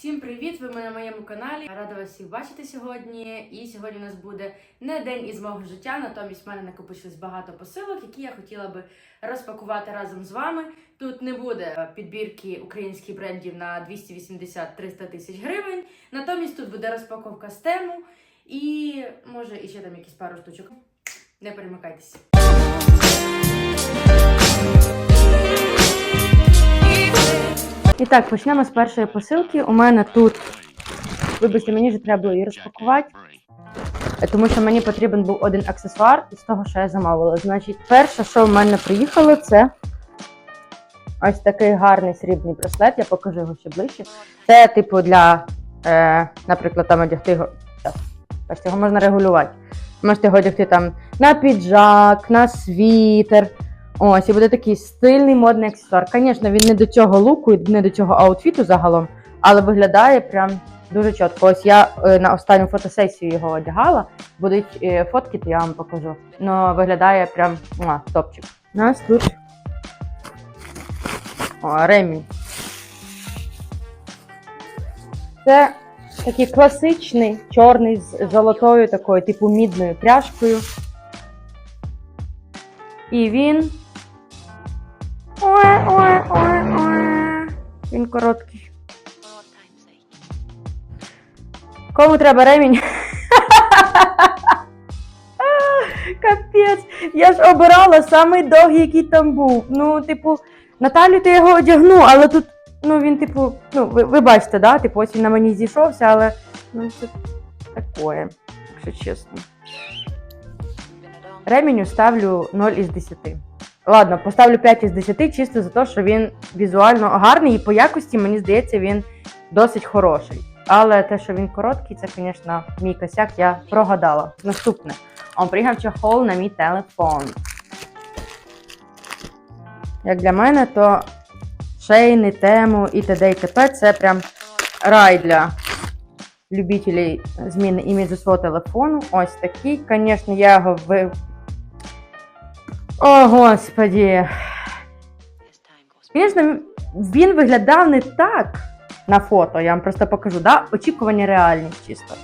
Всім привіт! Ви на моєму каналі. Рада вас всіх бачити сьогодні. І сьогодні у нас буде не день із мого життя, натомість в мене накопичилось багато посилок, які я хотіла би розпакувати разом з вами. Тут не буде е, підбірки українських брендів на 280-300 тисяч гривень. Натомість тут буде розпаковка з тему і може іще там якісь пару штучок. Не перемикайтеся. І так, почнемо з першої посилки. У мене тут, вибачте, мені вже треба було її розпакувати, тому що мені потрібен був один аксесуар із того, що я замовила. Значить, перше, що в мене приїхало, це ось такий гарний срібний браслет. Я покажу його ще ближче. Це, типу, для, е, наприклад, там одягти його. Бачите, його можна регулювати. Можете його одягти там на піджак, на світер. Ось, і буде такий стильний модний аксесуар. Звісно, він не до цього луку, і не до цього аутфіту загалом, але виглядає прям дуже чітко. Ось я е, на останню фотосесію його одягала. Будуть е, фотки, то я вам покажу. Ну, виглядає прям муа, топчик. У нас тут О, ремінь. Це такий класичний, чорний з золотою такою, типу мідною пряжкою. І він. Короткий. Кому треба ремінь? Капець, я ж обирала самий довгий, який там був. Ну, типу, Наталю я його одягну, але тут, ну він, типу, ну, ви, ви бачите, да? Типу, ось він на мені зійшовся, але ну, це таке, якщо чесно. Ременю ставлю 0 із 10. Ладно, поставлю 5 із 10 чисто за те, що він візуально гарний і по якості, мені здається, він досить хороший. Але те, що він короткий, це, звісно, мій косяк, я прогадала. Наступне. Он приїхав чохол на мій телефон. Як для мене, то шейни, тему і т.д. і т.п. це прям рай для любителей зміни іміджу свого телефону. Ось такий. Звісно, я його. О, господі. Звісно, він виглядав не так на фото, я вам просто покажу, да? Очікування реальні чисто.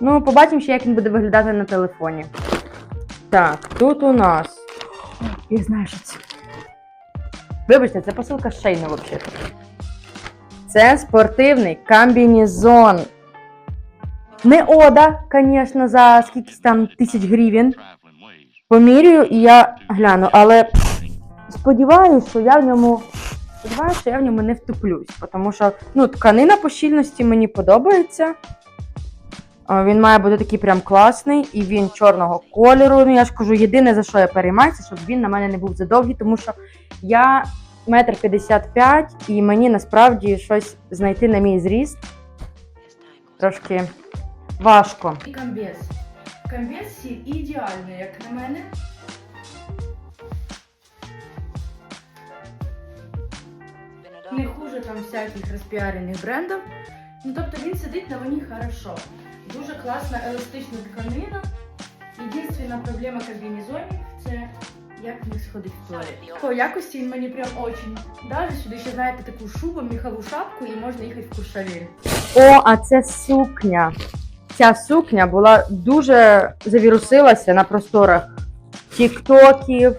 Ну, побачимо ще, як він буде виглядати на телефоні. Так, тут у нас. Я знаю, що це. Вибачте, це посилка з шейни, взагалі. Це спортивний комбінезон. Не ода, звісно, за скільки там тисяч гривень. Помірюю і я гляну, але сподіваюся, що я в ньому. Сподіваюся, що я в ньому не втуплюсь, тому що ну, тканина по щільності мені подобається. Він має бути такий прям класний, і він чорного кольору. Ну, я ж кажу, єдине за що я переймаюся, щоб він на мене не був задовгий, тому що я метр п'ятдесят п'ять, і мені насправді щось знайти на мій зріст трошки важко. І комбез. Комбез сі- ідеальний, як на мене. Не хуже там всяких розпіарених брендів. Ну тобто він сидить на мені хорошо. Дуже класна еластична тканина. Єдинственна проблема комбінезонів це як них сходить в туалет. По якості він мені прям очень. Даже сюди ще знаєте таку шубу, міхову шапку і можна їхати в Куршавель. О, а це сукня. Ця сукня була дуже завірусилася на просторах тіктоків,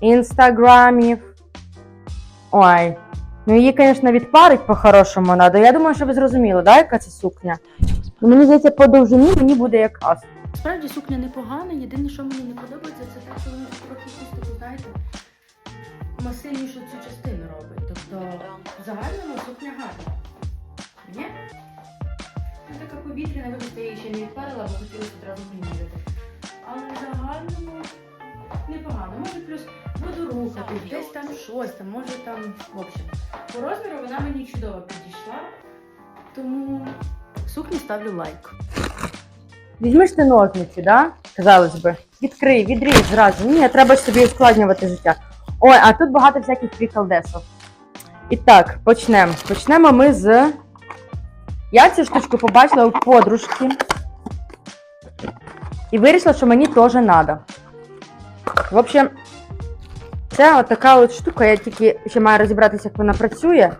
інстаграмів. Ой. Ну її, звісно, відпарить по-хорошому треба. Я думаю, що ви зрозуміли, да, яка це сукня? Ну, мені здається, по довжині мені буде якраз. Справді сукня непогана, єдине, що мені не подобається, це те, що вони трохи якусь таку, знаєте, масивнішу цю частину робить. Тобто в загальному сукня гарна. Така повітряна, вибачте, я її ще не відпарила, бо хотілося одразу поміряти. Але в загальному непогано. Може плюс буду десь там щось, там, може там, в общем. По розміру вона мені чудово підійшла, тому сукні ставлю лайк. Візьмеш ти ножниці, да? Казалось би. Відкрий, відріж зразу. Ні, треба ж собі ускладнювати життя. Ой, а тут багато всяких приколдесів. І так, почнемо. Почнемо ми з. Я цю штучку побачила у подружки. І вирішила, що мені теж треба. В общем, це така от штука, я тільки ще маю розібратися, як вона працює.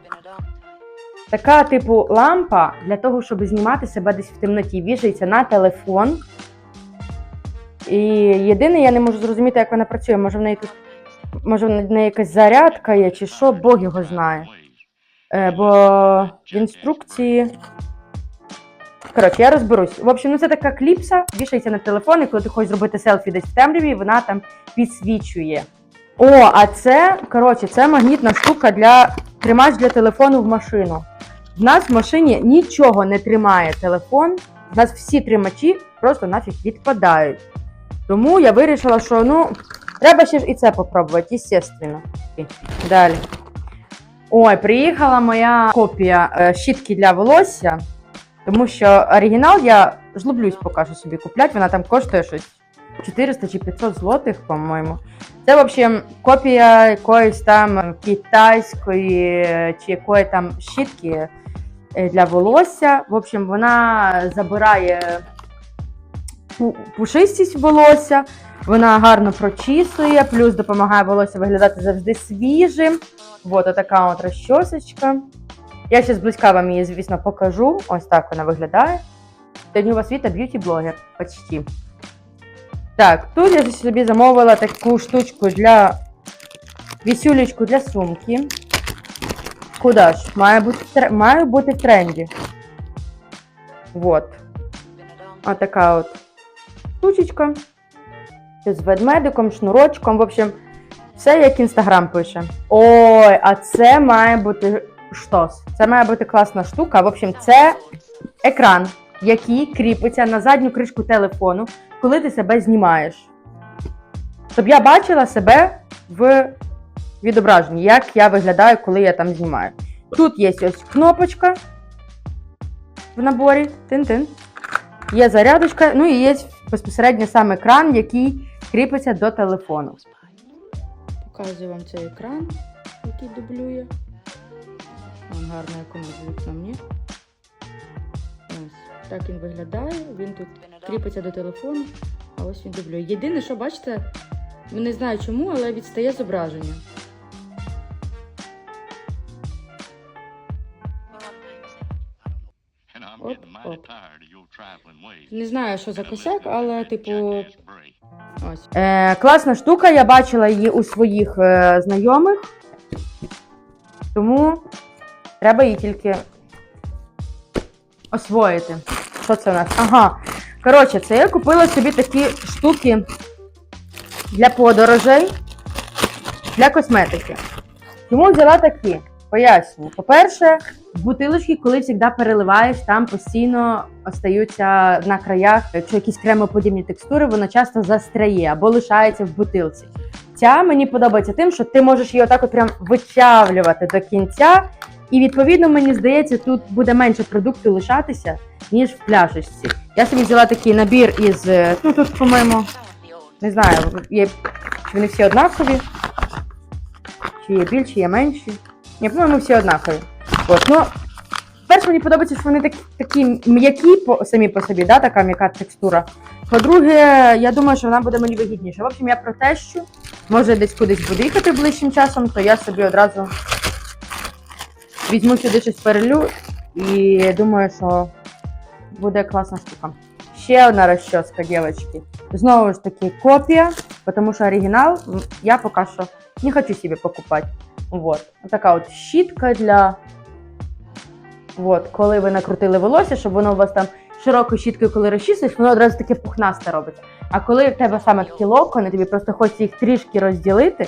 Така, типу, лампа для того, щоб знімати себе десь в темноті. Вішається на телефон. І єдине, я не можу зрозуміти, як вона працює. Може, в неї тут. Може, в неї якась зарядка є, чи що, Бог його знає. Е, бо в інструкції. Коротше, я розберусь. В общем, ну це така кліпса, вішається на телефон, і коли ти хочеш зробити селфі десь в темряві, вона там підсвічує. О, а це, коротше, це магнітна штука для тримач для телефону в машину. В нас в машині нічого не тримає телефон. В нас всі тримачі просто нафіг відпадають. Тому я вирішила, що ну, треба ще і це попробувати, естественно. Далі. Ой, приїхала моя копія е, щітки для волосся. Тому що оригінал я жлоблюсь поки що собі купляти, вона там коштує щось 400 чи 500 злотих, по-моєму. Це, в общем, копія якоїсь там китайської е, чи якої там щітки е, для волосся. В общем, вона забирає пушистість волосся, вона гарно прочісує, плюс допомагає волосся виглядати завжди свіжим. Вот така от розчосочка. Я ще зблизька вам її, звісно, покажу. Ось так вона виглядає. Сьогодні у вас Віта б'юті-блогер. Почти. Так, тут я собі замовила таку штучку для вісюлечку для сумки. Куда ж? Має бути, має бути в тренді. Вот. А от штучечка. З ведмедиком, шнурочком. В общем, все як інстаграм пише. Ой, а це має бути штос. Це має бути класна штука. В общем, це екран, який кріпиться на задню кришку телефону, коли ти себе знімаєш. Щоб я бачила себе в відображенні, як я виглядаю, коли я там знімаю. Тут є ось кнопочка в наборі. Тин-тин. Є зарядочка, ну і є безпосередньо сам екран, який кріпиться до телефону. Показую вам цей екран, який дублює. Вон гарно якому вікном, ні? Ось. Так він виглядає. Він тут кріпиться до телефону, а ось він дублює. Єдине, що бачите, не знаю чому, але відстає зображення. I'm Оп, оп. Не знаю, що за косяк, але типу. Ось. Е, класна штука, я бачила її у своїх е, знайомих. Тому треба її тільки освоїти. Що це у нас? Ага. Коротше, це я купила собі такі штуки для подорожей, для косметики. Чому взяла такі? Поясню. По-перше, бутилочки, коли завжди переливаєш, там постійно остаються на краях, якщо якісь кремоподібні текстури, воно часто застряє або лишається в бутилці. Ця мені подобається тим, що ти можеш її отак от прям вичавлювати до кінця, і відповідно мені здається, тут буде менше продукту лишатися, ніж в пляшечці. Я собі взяла такий набір із, е, ну тут, по-моєму, не знаю, є вони всі однакові, чи є більші, є менші. Ні, по-моєму, всі однакові. От, ну, перше, мені подобається, що вони такі, такі м'які по, самі по собі, да, така м'яка текстура. По-друге, я думаю, що вона буде мені вигідніша. В общем, я протещу. Може, десь кудись буду їхати ближчим часом, то я собі одразу візьму сюди щось перелю і думаю, що буде класна штука. Ще одна розчоска, дівчатки. Знову ж таки, копія, тому що оригінал я поки що не хочу собі покупати. Вот. Така от щітка для. Вот, коли ви накрутили волосся, щоб воно у вас там широкою щіткою, коли розчісуєш, воно одразу таке пухнасте робиться. А коли в тебе саме такі локони, тобі просто хочеться їх трішки розділити.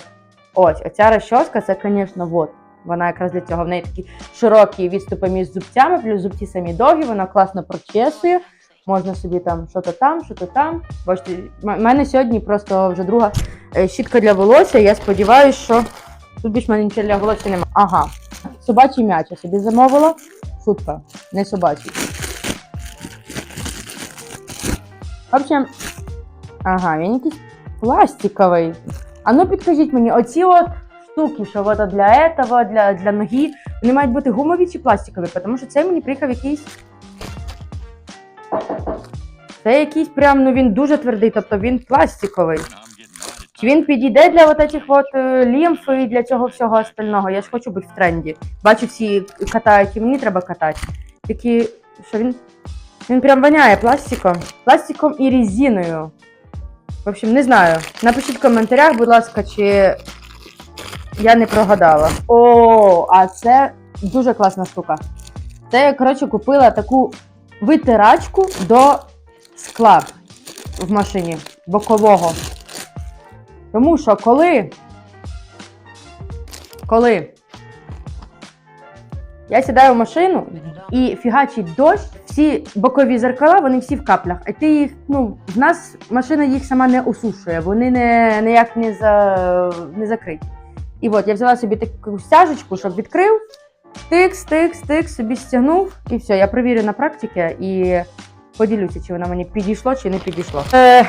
Ось, оця розчоска, це, звісно, вот. Вона якраз для цього. В неї такі широкі відступи між зубцями, плюс зубці самі довгі, вона класно прочесує. Можна собі там що-то там, що-то там. Бачите, в мене сьогодні просто вже друга е, щітка для волосся. Я сподіваюся, що тут більш мене нічого для волосся немає. Ага. Собачий м'яч я собі замовила. Шутка, не собачий. В общем, ага, він якийсь пластиковий. А ну підкажіть мені, оці от штуки, що от для этого, для, для ноги, вони мають бути гумові чи пластикові, тому що цей мені приїхав якийсь. Це якийсь прям, ну він дуже твердий, тобто він пластиковий. Він підійде для от этих от е, лімф і для цього всього остального? Я ж хочу бути в тренді. Бачу, всі катають, і мені треба катати. Такі, що він. Він прям воняє пластиком. Пластиком і резиною. В общем, не знаю. Напишіть в коментарях, будь ласка, чи я не прогадала. О, а це дуже класна штука. Це я, коротше, купила таку витирачку до скла в машині бокового. Тому що коли. Коли я сідаю в машину і фігачить дощ, всі бокові зеркала, вони всі в каплях. А ти їх, ну, в нас машина їх сама не осушує, вони не, ніяк не, за, не закриті. І от я взяла собі таку стяжечку, щоб відкрив, тикс, тикс, тикс, собі стягнув, і все, я перевірю на практиці і поділюся, чи воно мені підійшло, чи не підійшло. Е,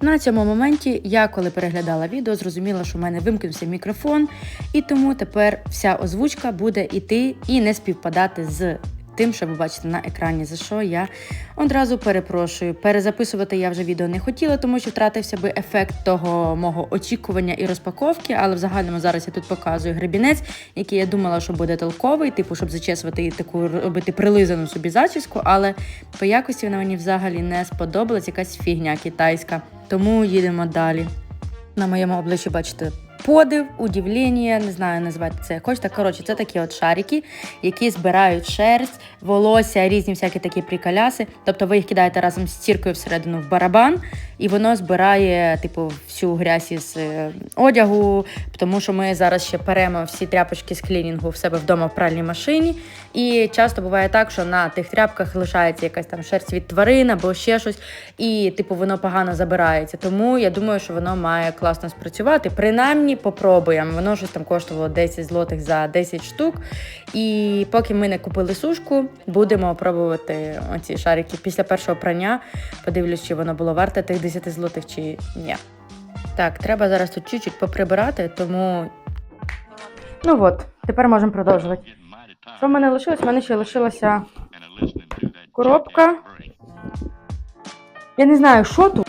На цьому моменті я, коли переглядала відео, зрозуміла, що в мене вимкнувся мікрофон, і тому тепер вся озвучка буде іти і не співпадати з тим, що ви бачите на екрані. За що я одразу перепрошую. Перезаписувати я вже відео не хотіла, тому що втратився би ефект того мого очікування і розпаковки. Але в загальному зараз я тут показую гребінець, який я думала, що буде толковий, типу, щоб зачесувати і таку робити прилизану собі зачіску, але по якості вона мені взагалі не сподобалась, якась фігня китайська. Тому їдемо далі. На моєму обличчі бачите подив, удивлення, не знаю, назвати це як хочете. Коротше, це такі от шарики, які збирають шерсть, волосся, різні всякі такі приколяси. Тобто ви їх кидаєте разом з стіркою всередину в барабан, і воно збирає, типу, всю грязь із е, одягу, тому що ми зараз ще перемо всі тряпочки з клінінгу в себе вдома в пральній машині. І часто буває так, що на тих тряпках лишається якась там шерсть від тварин або ще щось, і типу воно погано забирається. Тому я думаю, що воно має класно спрацювати. Принаймні попробуємо. Воно щось там коштувало 10 злотих за 10 штук. І поки ми не купили сушку, будемо пробувати оці шарики після першого прання. Подивлюсь, чи воно було варте тих 10 злотих чи ні. Так, треба зараз тут чуть-чуть поприбирати, тому ну от, тепер можемо продовжувати. Що в мене лишилось? У мене ще that Коробка. Я не знаю, що тут.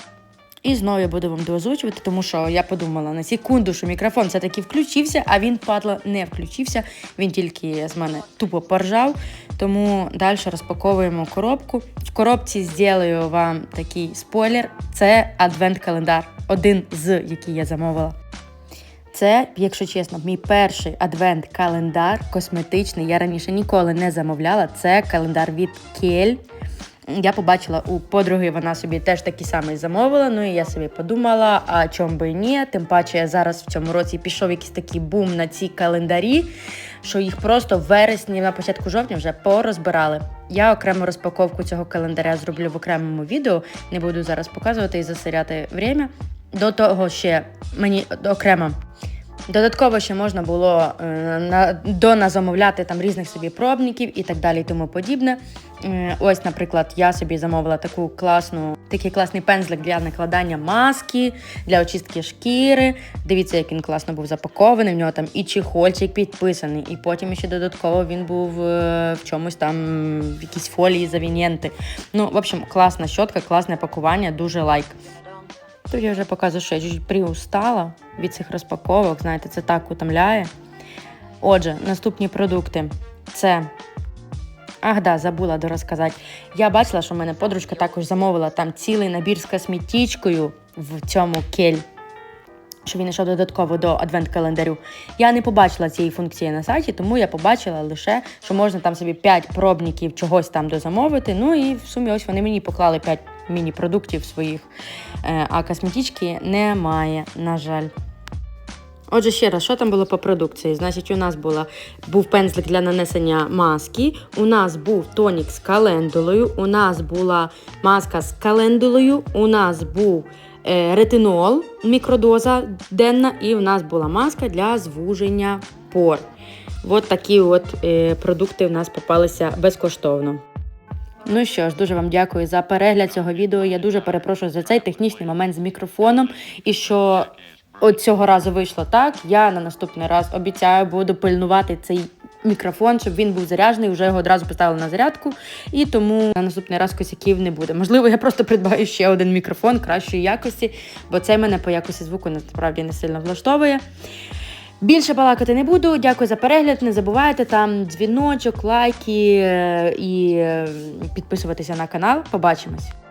І знову я буду вам доозвучувати, тому що я подумала на секунду, що мікрофон все-таки включився, а він, падла, не включився. Він тільки з мене тупо поржав. Тому далі розпаковуємо коробку. В коробці зроблю вам такий спойлер. Це адвент-календар, один з який я замовила. Це, якщо чесно, мій перший адвент-календар косметичний. Я раніше ніколи не замовляла. Це календар від Кель. Я побачила у подруги, вона собі теж такий самий замовила. Ну і я собі подумала, а чому би і ні. Тим паче зараз в цьому році пішов якийсь такий бум на ці календарі, що їх просто в вересні, на початку жовтня вже порозбирали. Я окрему розпаковку цього календаря зроблю в окремому відео. Не буду зараз показувати і засиряти время. До того ще мені окремо Додатково ще можна було е, на, доназамовляти там різних собі пробників і так далі, і тому подібне. Е, ось, наприклад, я собі замовила таку класну, такий класний пензлик для накладання маски, для очистки шкіри. Дивіться, як він класно був запакований. В нього там і чехольчик підписаний, і потім ще додатково він був е, в чомусь там в якійсь фолії завінєнти. Ну, в общем, класна щотка, класне пакування, дуже лайк. Тут я вже показую, що я чуть приустала від цих розпаковок. Знаєте, це так утомляє. Отже, наступні продукти це. Ах, да, забула дорозказати. Я бачила, що в мене подружка також замовила там цілий набір з косметичкою в цьому кель. Що він йшов додатково до адвент-календарю. Я не побачила цієї функції на сайті, тому я побачила лише, що можна там собі 5 пробників чогось там дозамовити. Ну і в сумі ось вони мені поклали 5 міні-продуктів своїх. Е, А косметички немає, на жаль. Отже, ще раз, що там було по продукції? Значить, у нас була, був пензлик для нанесення маски, у нас був тонік з календулою, у нас була маска з календулою, у нас був ретинол, мікродоза денна, і у нас була маска для звуження пор. От такі от е, продукти в нас попалися безкоштовно. Ну що ж, дуже вам дякую за перегляд цього відео. Я дуже перепрошую за цей технічний момент з мікрофоном. І що от цього разу вийшло так. Я на наступний раз обіцяю буду пильнувати цей мікрофон, щоб він був заряджений, вже його одразу поставили на зарядку, і тому на наступний раз косяків не буде. Можливо, я просто придбаю ще один мікрофон кращої якості, бо цей мене по якості звуку насправді не сильно влаштовує. Більше балакати не буду. Дякую за перегляд. Не забувайте там дзвіночок, лайки е, і е, підписуватися на канал. Побачимось.